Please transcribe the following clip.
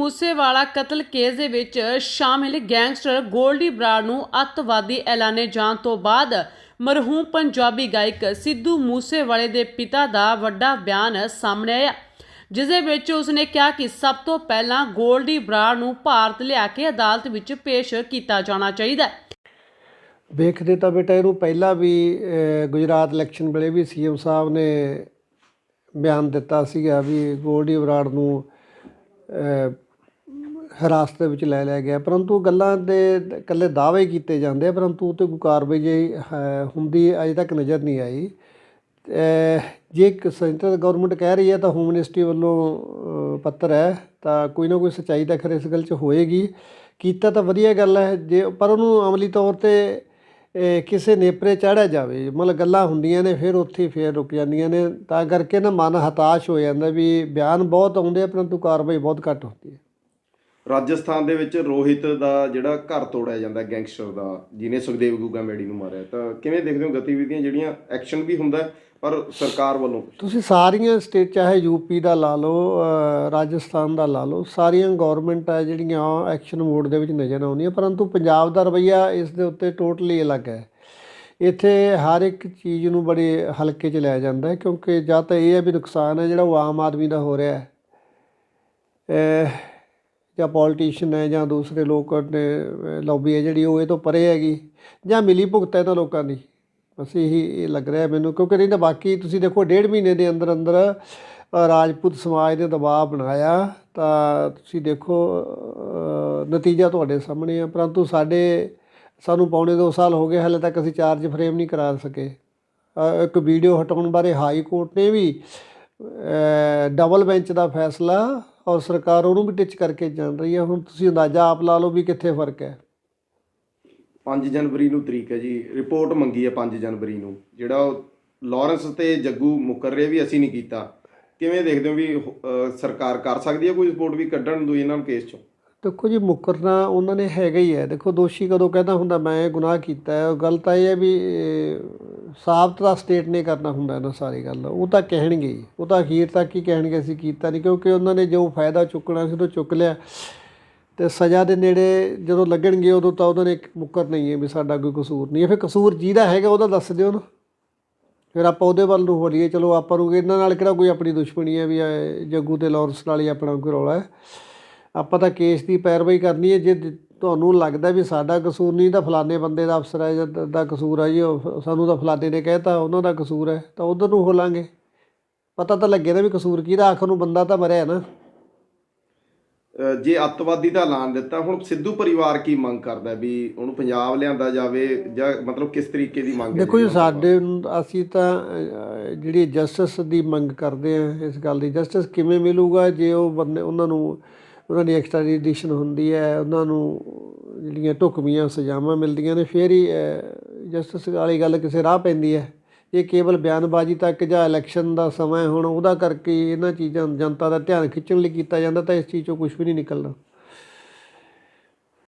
ਮੂਸੇਵਾਲਾ ਕਤਲ ਕੇਸ ਦੇ ਵਿੱਚ ਸ਼ਾਮਿਲ ਗੈਂਗਸਟਰ ਗੋਲਡੀ ਬਰਾੜ ਨੂੰ ਅੱਤਵਾਦੀ ਐਲਾਨੇ ਜਾਣ ਤੋਂ ਬਾਅਦ ਮਰਹੂਮ ਪੰਜਾਬੀ ਗਾਇਕ ਸਿੱਧੂ ਮੂਸੇਵਾਲੇ ਦੇ ਪਿਤਾ ਦਾ ਵੱਡਾ ਬਿਆਨ ਸਾਹਮਣੇ ਆਇਆ ਜਿਸ ਦੇ ਵਿੱਚ ਉਸਨੇ ਕਿਹਾ ਕਿ ਸਭ ਤੋਂ ਪਹਿਲਾਂ ਗੋਲਡੀ ਬਰਾੜ ਨੂੰ ਭਾਰਤ ਲਿਆ ਕੇ ਅਦਾਲਤ ਵਿੱਚ ਪੇਸ਼ ਕੀਤਾ ਜਾਣਾ ਚਾਹੀਦਾ ਹੈ। ਵੇਖਦੇ ਤਾਂ ਬੇਟਾ ਇਹਨੂੰ ਪਹਿਲਾਂ ਵੀ ਗੁਜਰਾਤ ਇਲੈਕਸ਼ਨ ਵੇਲੇ ਵੀ ਸੀਐਮ ਸਾਹਿਬ ਨੇ ਬਿਆਨ ਦਿੱਤਾ ਸੀਗਾ ਵੀ ਗੋਲਡੀ ਬਰਾੜ ਨੂੰ ਹਿਰਾਸਤ ਦੇ ਵਿੱਚ ਲੈ ਲਿਆ ਗਿਆ ਪਰੰਤੂ ਗੱਲਾਂ ਦੇ ਇਕੱਲੇ ਦਾਅਵੇ ਕੀਤੇ ਜਾਂਦੇ ਆ, ਪਰੰਤੂ ਉਹ 'ਤੇ ਕੋਈ ਕਾਰਵਾਈ ਜੇ ਹੁੰਦੀ ਅਜੇ ਤੱਕ ਨਜ਼ਰ ਨਹੀਂ ਆਈ। ਜੇ ਇੱਕ ਸੈਂਟਰ ਗਵਰਨਮੈਂਟ ਕਹਿ ਰਹੀ ਹੈ ਤਾਂ ਹੋਮ ਮਿਨਿਸਟਰੀ ਵੱਲੋਂ ਪੱਤਰ ਹੈ ਤਾਂ ਕੋਈ ਨਾ ਕੋਈ ਸੱਚਾਈ ਤਾਂ ਖਰੇ ਇਸ ਗੱਲ 'ਚ ਹੋਏਗੀ। ਕੀਤਾ ਤਾਂ ਵਧੀਆ ਗੱਲ ਹੈ ਜੇ ਪਰ ਉਹਨੂੰ ਅਮਲੀ ਤੌਰ ਤੇ ਕਿਸੇ ਨੇਪਰੇ ਚਾੜਿਆ ਜਾਵੇ ਮਤਲਬ ਗੱਲਾਂ ਹੁੰਦੀਆਂ ਨੇ ਫਿਰ ਉੱਥੇ ਹੀ ਫਿਰ ਰੁਕ ਜਾਂਦੀਆਂ ਨੇ ਤਾਂ ਕਰਕੇ ਨਾ ਮਨ ਹਤਾਸ਼ ਹੋ ਜਾਂਦਾ ਵੀ ਬਿਆਨ ਬਹੁਤ ਆਉਂਦੇ ਆ ਪਰੰਤੂ ਕਾਰਵਾਈ ਬਹੁਤ ਘੱਟ ਹੁੰਦੀ ਹੈ। ਰਾਜਸਥਾਨ ਦੇ ਵਿੱਚ ਰੋਹਿਤ ਦਾ ਜਿਹੜਾ ਘਰ ਤੋੜਿਆ ਜਾਂਦਾ, ਗੈਂਗਸਟਰ ਦਾ, ਜਿਹਨੇ ਸੁਖਦੇਵ ਗੁੱਗਾ ਮੇੜੀ ਨੂੰ ਮਾਰਿਆ। ਤਾਂ ਕਿਵੇਂ ਦੇਖਦੇ ਹੋ ਗਤੀਵਿਧੀਆਂ ਜਿਹੜੀਆਂ ਐਕਸ਼ਨ ਵੀ ਹੁੰਦਾ, ਪਰ ਸਰਕਾਰ ਵੱਲੋਂ? ਤੁਸੀਂ ਸਾਰੀਆਂ ਸਟੇਟ, ਚਾਹੇ ਯੂਪੀ ਦਾ ਲਾ ਲਓ ਰਾਜਸਥਾਨ ਦਾ ਲਾ ਲਓ, ਸਾਰੀਆਂ ਗਵਰਨਮੈਂਟ ਆ ਜਿਹੜੀਆਂ ਐਕਸ਼ਨ ਮੋਡ ਦੇ ਵਿੱਚ ਨਜ਼ਰ ਆਉਂਦੀਆਂ, ਪਰੰਤੂ ਪੰਜਾਬ ਦਾ ਰਵੱਈਆ ਇਸ ਦੇ ਉੱਤੇ ਟੋਟਲੀ ਅਲੱਗ ਹੈ। ਇੱਥੇ ਹਰ ਇੱਕ ਚੀਜ਼ ਨੂੰ ਬੜੇ ਹਲਕੇ 'ਚ ਲਿਆ ਜਾਂਦਾ ਹੈ, ਕਿਉਂਕਿ ਜਾਂ ਤਾਂ ਇਹ ਹੈ ਵੀ ਨੁਕਸਾਨ ਹੈ ਜਿਹੜਾ ਉਹ ਆਮ ਆਦਮੀ ਦਾ ਹੋ ਰਿਹਾ ਹੈ। ਜਾਂ ਪੋਲੀਟੀਸ਼ੀਅਨ ਹੈ ਜਾਂ ਦੂਸਰੇ ਲੋਕ ਨੇ ਲੌਬੀ ਹੈ ਜਿਹੜੀ, ਉਹ ਇਹ ਤੋਂ ਪਰੇ ਹੈਗੀ, ਜਾਂ ਮਿਲੀ ਭੁਗਤ ਹੈ ਇਹਨਾਂ ਲੋਕਾਂ ਦੀ। ਬਸ ਇਹੀ ਇਹ ਲੱਗ ਰਿਹਾ ਮੈਨੂੰ, ਕਿਉਂਕਿ ਨਹੀਂ ਤਾਂ ਬਾਕੀ ਤੁਸੀਂ ਦੇਖੋ, ਡੇਢ ਮਹੀਨੇ ਦੇ ਅੰਦਰ ਅੰਦਰ ਰਾਜਪੂਤ ਸਮਾਜ ਨੇ ਦਬਾਅ ਬਣਾਇਆ, ਤਾਂ ਤੁਸੀਂ ਦੇਖੋ ਨਤੀਜਾ ਤੁਹਾਡੇ ਸਾਹਮਣੇ ਆ, ਪਰੰਤੂ ਸਾਡੇ, ਸਾਨੂੰ ਪੌਣੇ 2 ਸਾਲ ਹੋ ਗਏ, ਹਾਲੇ ਤੱਕ ਅਸੀਂ ਚਾਰਜ ਫਰੇਮ ਨਹੀਂ ਕਰਾ ਸਕੇ। ਇੱਕ ਵੀਡੀਓ ਹਟਾਉਣ ਬਾਰੇ ਹਾਈ ਕੋਰਟ ਨੇ ਵੀ ਡਬਲ ਬੈਂਚ ਦਾ ਫੈਸਲਾ ਔਰ ਸਰਕਾਰ ਉਹਨੂੰ ਵੀ ਟਿਚ ਕਰਕੇ ਜਾਣ ਰਹੀ ਹੈ। ਹੁਣ ਤੁਸੀਂ ਅੰਦਾਜ਼ਾ ਆਪ ਲਾ ਲਓ ਵੀ ਕਿੱਥੇ ਫ਼ਰਕ ਹੈ। 5 ਜਨਵਰੀ ਨੂੰ ਤਰੀਕ ਹੈ ਜੀ। ਰਿਪੋਰਟ ਮੰਗੀ ਹੈ 5 ਜਨਵਰੀ ਨੂੰ। ਜਿਹੜਾ ਉਹ ਲਾਰੈਂਸ ਤੇ ਜੱਗੂ ਮੁਕਰ ਰਹੇ ਵੀ ਅਸੀਂ ਨਹੀਂ ਕੀਤਾ। ਕਿਵੇਂ ਦੇਖਦੇ ਹੋ ਵੀ ਅਹ, ਸਰਕਾਰ ਕਰ ਸਕਦੀ ਹੈ ਕੋਈ ਰਿਪੋਰਟ ਵੀ ਕੱਢਣ ਦੋ ਇਹਨਾਂ ਨੂੰ ਕੇਸ ਚੋਂ? ਦੇਖੋ ਜੀ ਮੁਕਰਨਾ ਉਹਨਾਂ ਨੇ ਹੈਗਾ ਹੀ ਹੈ। ਦੇਖੋ ਦੋਸ਼ੀ ਕਦੋਂ ਕਹਿੰਦਾ ਹੁੰਦਾ ਮੈਂ ਇਹ ਗੁਨਾਹ ਕੀਤਾ ਹੈ। ਗੱਲ ਤਾਂ ਇਹ ਹੈ ਵੀ ਸਾਬਤ ਦਾ ਸਟੇਟ ਨੇ ਕਰਨਾ ਹੁੰਦਾ ਇਹਨਾਂ ਸਾਰੀ ਗੱਲ। ਉਹ ਤਾਂ ਕਹਿਣਗੇ ਹੀ। ਉਹ ਤਾਂ ਅਖੀਰ ਤੱਕ ਹੀ ਕਹਿਣਗੇ, ਅਸੀਂ ਕੀਤਾ ਨਹੀਂ ਕਿਉਂਕਿ ਉਹਨਾਂ ਨੇ ਜੋ ਫਾਇਦਾ ਚੁੱਕਣਾ ਸੀ, ਉਹ ਚੁੱਕ ਲਿਆ। ਤੇ ਸਜ਼ਾ ਦੇ ਨੇੜੇ ਜਦੋਂ ਲੱਗਣਗੇ ਉਦੋਂ ਤਾਂ ਉਹਨਾਂ ਨੇ ਇੱਕ ਮੁੱਕਰ ਨਹੀਂ ਹੈ ਵੀ ਸਾਡਾ ਕੋਈ ਕਸੂਰ ਨਹੀਂ ਹੈ। ਫਿਰ ਕਸੂਰ ਜਿਹਦਾ ਹੈਗਾ, ਉਹਦਾ ਦੱਸ ਦਿਓ ਨਾ। ਫਿਰ ਆਪਾਂ ਉਹਦੇ ਵੱਲ ਨੂੰ ਹੋਲੀਏ। ਚਲੋ, ਆਪਾਂ ਨੂੰ ਇਹਨਾਂ ਨਾਲ ਕਿਹੜਾ ਕੋਈ ਆਪਣੀ ਦੁਸ਼ਮਣੀ ਹੈ ਵੀ ਜੱਗੂ ਤੇ ਲਾਰੈਂਸ ਨਾਲ ਹੀ ਆਪਣਾ ਕੋਈ ਰੌਲਾ ਹੈ। ਆਪਾਂ ਤਾਂ ਕੇਸ ਦੀ ਪੈਰਵਾਈ ਕਰਨੀ ਹੈ। ਜੇ ਤੁਹਾਨੂੰ ਲੱਗਦਾ ਵੀ ਸਾਡਾ ਕਸੂਰ ਨਹੀਂ ਤਾਂ ਫਲਾਣੇ ਬੰਦੇ ਦਾ ਅਫਸਰ ਹੈ ਜਾਂ ਦ- ਕਸੂਰ ਹੈ ਜੀ ਸਾਨੂੰ ਤਾਂ ਫਲਾਣੇ ਨੇ ਕਹਿਤਾ ਉਹਨਾਂ ਦਾ ਕਸੂਰ ਹੈ ਤਾਂ ਉਧਰ ਨੂੰ ਹੋ ਲਾਂਗੇ। ਪਤਾ ਤਾਂ ਲੱਗੇ ਨਾ ਵੀ ਕਸੂਰ ਕਿਹਦਾ ਆਖਰ ਨੂੰ ਬੰਦਾ ਤਾਂ ਮਰਿਆ ਨਾ। ਜੇ ਅੱਤਵਾਦੀ ਦਾ ਐਲਾਨ ਦਿੱਤਾ ਹੁਣ ਸਿੱਧੂ ਪਰਿਵਾਰ ਕੀ ਮੰਗ ਕਰਦਾ ਵੀ ਉਹਨੂੰ ਪੰਜਾਬ ਲਿਆਂਦਾ ਜਾਵੇ ਜਾਂ ਮਤਲਬ ਕਿਸ ਤਰੀਕੇ ਦੀ ਮੰਗ ਹੈ ਦੇਖੋ ਜੀ ਸਾਡੇ ਅਸੀਂ ਤਾਂ ਜਿਹੜੀ ਜਸਟਿਸ ਦੀ ਮੰਗ ਕਰਦੇ ਆ ਇਸ ਗੱਲ ਦੀ ਜਸਟਿਸ ਕਿਵੇਂ ਮਿਲੂਗਾ ਜੇ ਉਹ ਬੰਦੇ ਉਹਨਾਂ ਨੂੰ ਉਹਨਾਂ ਦੀ ਐਕਸਟ੍ਰਾਡੀਸ਼ਨ ਹੁੰਦੀ ਹੈ, ਉਹਨਾਂ ਨੂੰ ਜਿਹੜੀਆਂ ਢੁਕਵੀਆਂ ਸਜ਼ਾਵਾਂ ਮਿਲਦੀਆਂ ਨੇ, ਫਿਰ ਹੀ ਜਸਟਿਸ ਵਾਲੀ ਗੱਲ ਕਿਸੇ ਰਾਹ ਪੈਂਦੀ ਹੈ। ਇਹ ਕੇਵਲ ਬਿਆਨਬਾਜ਼ੀ ਤੱਕ ਜਾਂ ਇਲੈਕਸ਼ਨ ਦਾ ਸਮਾਂ ਹੁਣ ਉਹਦਾ ਕਰਕੇ ਇਹਨਾਂ ਚੀਜ਼ਾਂ ਜਨਤਾ ਦਾ ਧਿਆਨ ਖਿੱਚਣ ਲਈ ਕੀਤਾ ਜਾਂਦਾ ਤਾਂ ਇਸ ਚੀਜ਼ 'ਚੋਂ ਕੁਝ ਵੀ ਨਹੀਂ ਨਿਕਲਣਾ